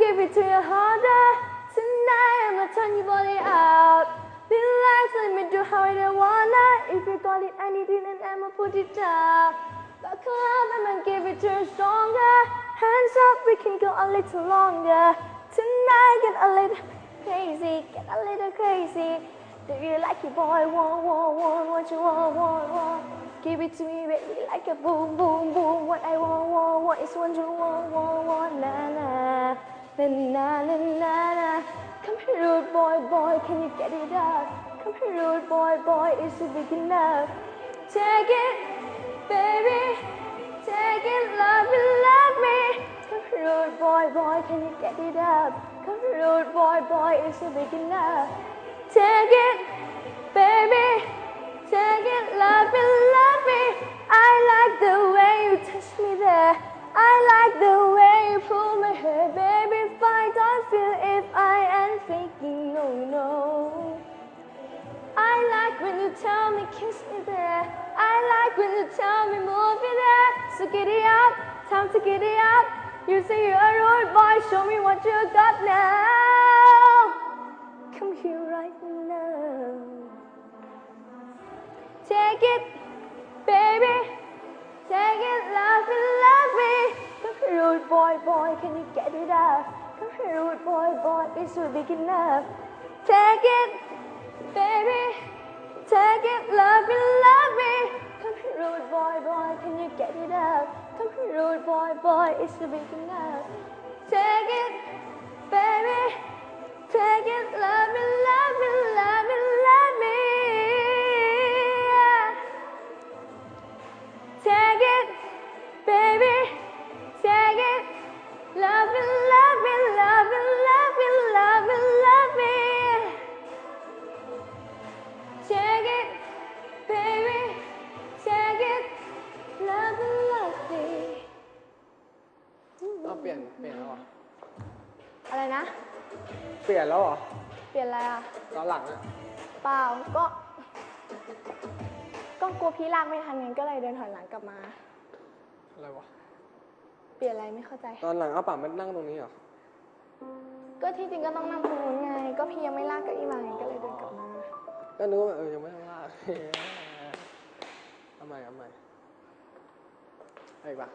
give it to you harder. Tonight I'ma turn your body out. Relax, let me do how I don't wanna. If you got it, anything, then I'ma put it down. Buckle up, I'ma give it to you stronger. Hands up, we can go a little longer. Tonight, get a little crazy, get a little crazy. Do you like it, boy? Want, want, want, what you want, want, want. Give it to me, baby, like a boom, boom, boom. What I want, want, want is what you want, want, want, na, na, na, na, na, na. Come here, rude boy, boy, can you get it up? Come here, rude boy, boy, is it big enough? Take it, baby, take it, love me, love me. Come here, rude boy, boy, can you get it up? Come here, rude boy, boy, is it big enough? Take it, like when you tell me move me there. So get it up, time to get it up. You say you're a rude boy, show me what you got now. Come here right now. Take it, baby. Take it, love me, love me. Come here, rude boy, boy, can you get it up? Come here, rude boy, boy, it's so big enough. Take it, baby. Take it, love me. Rude boy, boy, can you get it up? Come rude boy, boy, it's big enough. Take it, baby. Take it, love me, love me, love me. เอาเปลี่ยนเปลี่ยนแล้วเหรออะไรนะ เปลี่ยนแล้วเหรอเปลี่ยนอะไรอะ ตอนหลังอะเปล่าก็ ก็กลัวพี่ลากไม่ทันไงก็เลยเดินถอยหลังกลับมา อะไรวะเปลี่ยนอะไรไม่เข้าใจ ตอนหลังเอาป่ามันนั่งตรงนี้เหรอก็ที่จริงก็ต้องนั่งตรงนู้นไง ก็พี่ยังไม่ลากเก้าอี้มาไงก็เลยเดินกลับมา ก็นึกว่าเออยังไม่ต้องลาก เอาใหม่เอาใหม่เอาอีกปะ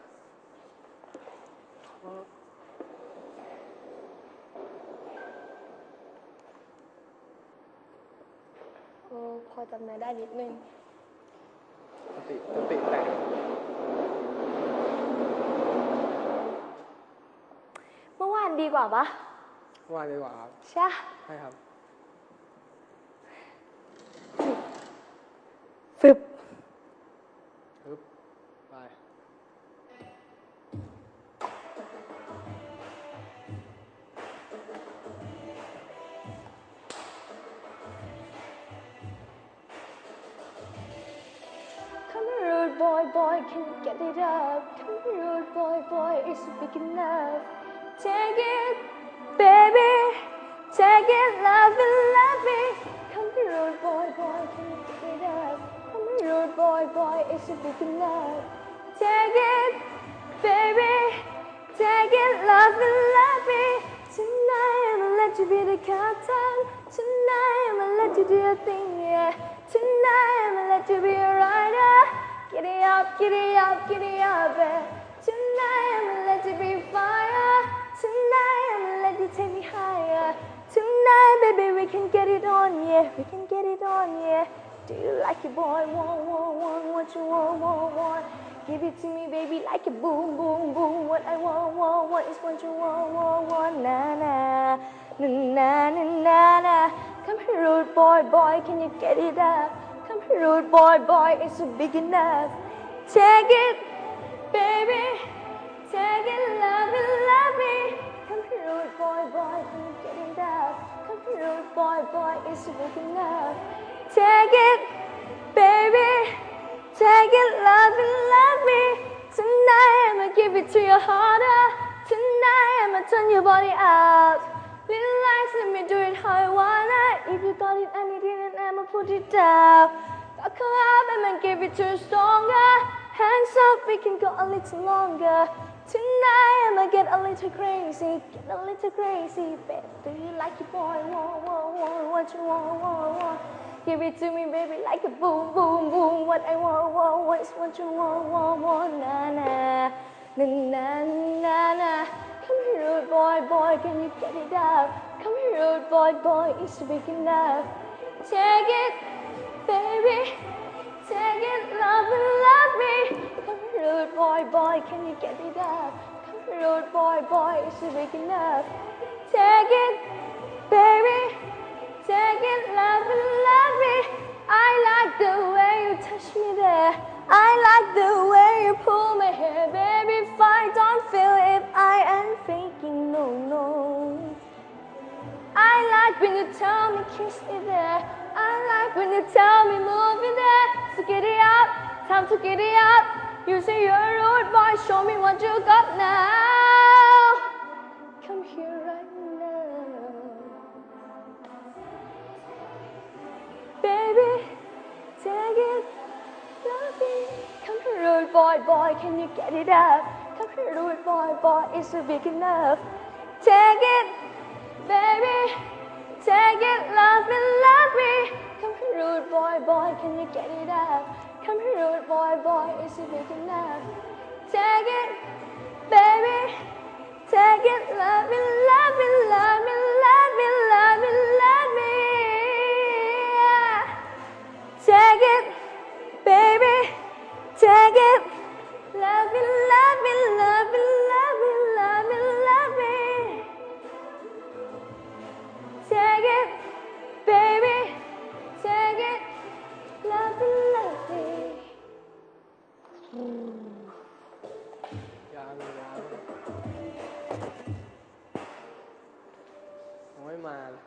โอ้พอจำเนื้อได้นิดนึง สติสติแต่งเมื่อวานดีกว่าปะว่าดีกว่าครับ ใช่ ใช่ครับฟึบปึ๊บ boy, boy, can you get it up? Come here, rude boy, boy, it's big enough. Take it, baby, take it, love it, love it. Come here, rude boy, boy, can you get it up? Come here, rude boy, boy, it's big enough. Take it, baby, take it, love it, love it. Tonight I'ma let you be the captain. Tonight I'ma let you do your thing, yeah. Tonight I'ma let you be a rider. It up, it up, it up, yeah. Tonight I'ma let you be fire. Tonight I'ma let you take me higher. Tonight, baby, we can get it on, yeah. We can get it on, yeah. Do you like it, boy? Want, want, want, what you want, want, want. Give it to me, baby, like a boom, boom, boom. What I want, want, want is what you want, want, want. Na, na, na, na, na, na, na. Come here, rude boy, boy, can you get it up? Rude boy, boy, it's big enough. Take it, baby. Take it, love it, love it. Come here, rude boy, boy, can you get it? Come here, rude boy, boy, it's big enough. Take it, baby. Take it, love it, love me. Tonight I'ma give it to you harder. Uh. Tonight I'ma turn your body out. Relax, let me do it how I wanna. If you got it anything, then I'ma put it down. Buckle up, I'ma give it to stronger. Hands up, we can go a little longer. Tonight I'ma get a little crazy, get a little crazy, baby. Do you like it, boy? Whoa, whoa, whoa, what you want, whoa, whoa. Give it to me, baby, like a boom, boom, boom. What I want, want, what's what you want, want, want, na, na, na, na, na, na. Come here, rude boy, boy, can you get it up? Come here, rude boy, boy, it's big enough. Take it, baby. Take it, love and love me. Come here, rude boy, boy, can you get it up? Come here, rude boy, boy, it's big enough. Take it, baby. Take it, love and love me. I like the way you touch me there. I like the way you pull my hair, baby. Like when you tell me kiss me there. I like when you tell me move me there. So get it up, time to get it up. You say you're rude boy, show me what you got now. Come here right now. Baby, take it, love it. Come here, rude boy, boy, can you get it up? Come here, rude boy, boy, it's big enough. Take it, baby, it, love me, love me. Come here, rude boy, boy, can you get it up? Come here, rude boy, boy, it's big enough. Take it, baby, take it, love me, love me, love ม่มาเลย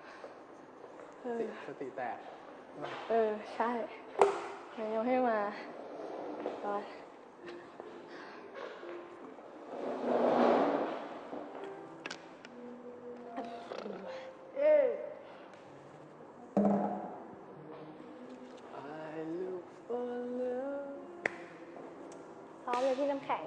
เอสติอสติแตกมาเออ ใช่มันยังไม่มาตอนเออ I look for love พร้อมเลยพี่น้ำแข็ง